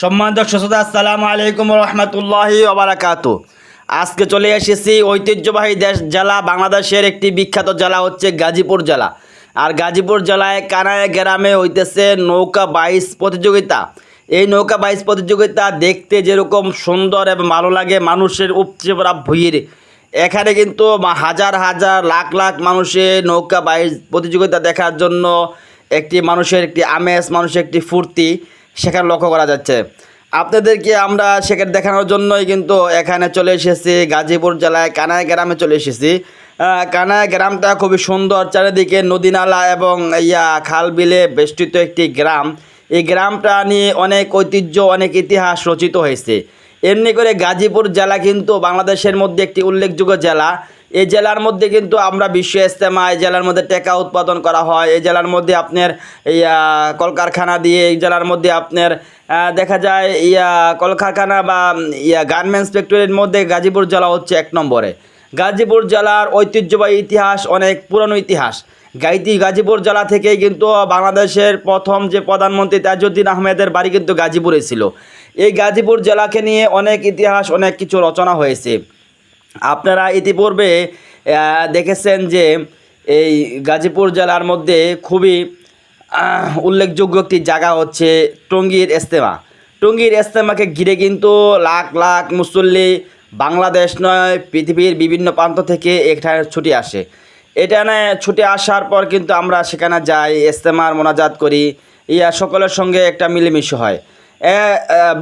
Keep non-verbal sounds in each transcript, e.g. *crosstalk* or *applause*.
সম্মানিত শ্রোতা, আসসালামু আলাইকুম রহমতুল্লাহি ওবরাকাত আজকে চলে এসেছি ঐতিহ্যবাহী দেশ জেলা, বাংলাদেশের একটি বিখ্যাত জেলা হচ্ছে গাজীপুর জেলা। আর গাজীপুর জেলায় কানায় গ্রামে হইতেছে নৌকা বাইশ প্রতিযোগিতা। এই নৌকা বাইশ প্রতিযোগিতা দেখতে যেরকম সুন্দর এবং ভালো লাগে, মানুষের উপচে পড়া ভিড় এখানে কিন্তু হাজার হাজার, লাখ লাখ মানুষের নৌকা বাইশ প্রতিযোগিতা দেখার জন্য একটি মানুষের একটি আমেজ, মানুষের একটি ফুর্তি। সেখানে লক্ষ্য করা যাচ্ছে। আপনাদেরকে আমরা সেখানে দেখানোর জন্যই কিন্তু এখানে চলে এসেছি, গাজীপুর জেলায় কানায় গ্রামে চলে এসেছি। কানায় গ্রামটা খুবই সুন্দর, চারিদিকে নদী নালা এবং ইয়া খাল বিলে বেষ্টিত একটি গ্রাম। এই গ্রামটা নিয়ে অনেক ঐতিহ্য, অনেক ইতিহাস রচিত হয়েছে। এমনি করে গাজীপুর জেলা কিন্তু বাংলাদেশের মধ্যে একটি উল্লেখযোগ্য জেলা। এই জেলার মধ্যে কিন্তু আমরা বিশ্ব ইস্তেমা এই জেলার মধ্যে টেকা উৎপাদন করা হয়, এই জেলার মধ্যে আপনার ইয়া কলকারখানা দিয়ে, এই জেলার মধ্যে আপনার দেখা যায় ইয়া কলকারখানা বা ইয়া গার্মেন্টস ফ্যাক্টরির মধ্যে গাজীপুর জেলা হচ্ছে এক নম্বরে। গাজীপুর জেলার ঐতিহ্যবাহী ইতিহাস অনেক পুরনো ইতিহাস। গাইতি গাজীপুর জেলা থেকেই কিন্তু বাংলাদেশের প্রথম যে প্রধানমন্ত্রী তাজউদ্দিন আহমেদের বাড়ি কিন্তু গাজীপুরে ছিল। এই গাজীপুর জেলাকে নিয়ে অনেক ইতিহাস, অনেক কিছু রচনা হয়েছে। আপনারা ইতিপূর্বে দেখেছেন যে এই গাজীপুর জেলার মধ্যে খুবই উল্লেখযোগ্য একটি জায়গা হচ্ছে টঙ্গীর ইস্তেমা টঙ্গীর ইস্তেমাকে ঘিরে কিন্তু লাখ লাখ মুসল্লি বাংলাদেশ নয়, পৃথিবীর বিভিন্ন প্রান্ত থেকে এখানে ছুটি আসে। এটা না ছুটে আসার পর কিন্তু আমরা সেখানে যাই ইস্তেমার মোনাজাত করি। ইয়া সকলের সঙ্গে একটা মিলেমিশে হয়।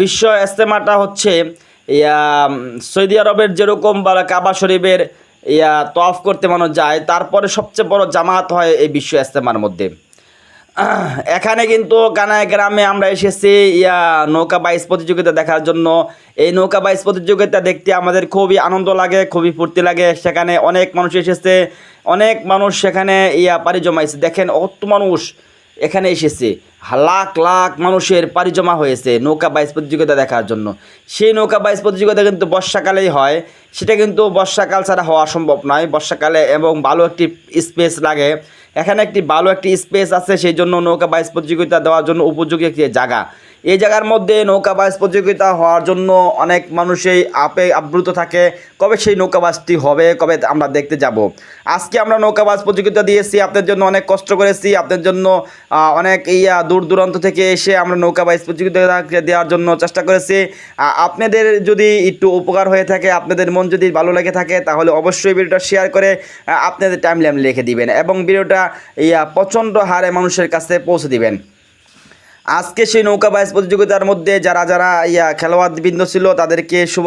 বিশ্ব ইস্তেমাটা হচ্ছে ইয়া সৌদি আরবের যেরকম বা কাবা শরীফের ইয়া তফ করতে মানুষ যায়, তারপরে সবচেয়ে বড় জামাত হয় এই বিশ্ব ইস্তেমার মধ্যে। *clears throat* এখানে কিন্তু কানায় গ্রামে আমরা এসেছি, ইয়া, নৌকা বাইস প্রতিযোগিতা দেখার জন্য। এই নৌকা বাইস প্রতিযোগিতা দেখতে আমাদের খুবই আনন্দ লাগে, খুবই ফুর্তি লাগে। সেখানে অনেক মানুষ এসেছে, অনেক মানুষ সেখানে ইয়া, পাড়ি জমাইছে। দেখেন, অত মানুষ এখানে এসেছে। লাখ লাখ মানুষের পাড়ি জমা হয়েছে নৌকা বাইস প্রতিযোগিতা দেখার জন্য। সেই নৌকা বাইস প্রতিযোগিতা কিন্তু বর্ষাকালেই হয়। সেটা কিন্তু বর্ষাকাল ছাড়া হওয়া সম্ভব নয়। বর্ষাকালে এবং ভালো একটি স্পেস লাগে। এখানে একটি ভালো একটি স্পেস আছে, সেই জন্য নৌকা বাইস প্রতিযোগিতা দেওয়ার জন্য উপযোগী একটি জায়গা। এই জায়গার মধ্যে নৌকা বাইস প্রতিযোগিতা হওয়ার জন্য অনেক মানুষই আপে আপ্লুত থাকে। কবে সেই নৌকা বাসটি হবে, কবে আমরা দেখতে যাব। আজকে আমরা নৌকা বাস প্রতিযোগিতা দিয়েছি আপনার জন্য অনেক কষ্ট করেছি আপনার জন্য অনেক ইয়া দূর দূরান্ত থেকে এসে আমরা নৌকা বাইস প্রতিযোগিতা দেওয়ার জন্য চেষ্টা করেছি। আপনাদের যদি একটু উপকার হয়ে থাকে, আপনাদের মন যদি ভালো লেগে থাকে, তাহলে অবশ্যই ভিডিওটা শেয়ার করে আপনাদের টাইম লাইন লিখে দিবেন এবং ভিডিওটা, ইয়া, প্রচণ্ড হারে মানুষের কাছে পৌঁছে দিবেন। আজকে সেই নৌকা বাইস প্রতিযোগিতার মধ্যে যারা যারা ইয়া খেলোয়াড় বৃন্দ ছিল তাদেরকে শুভ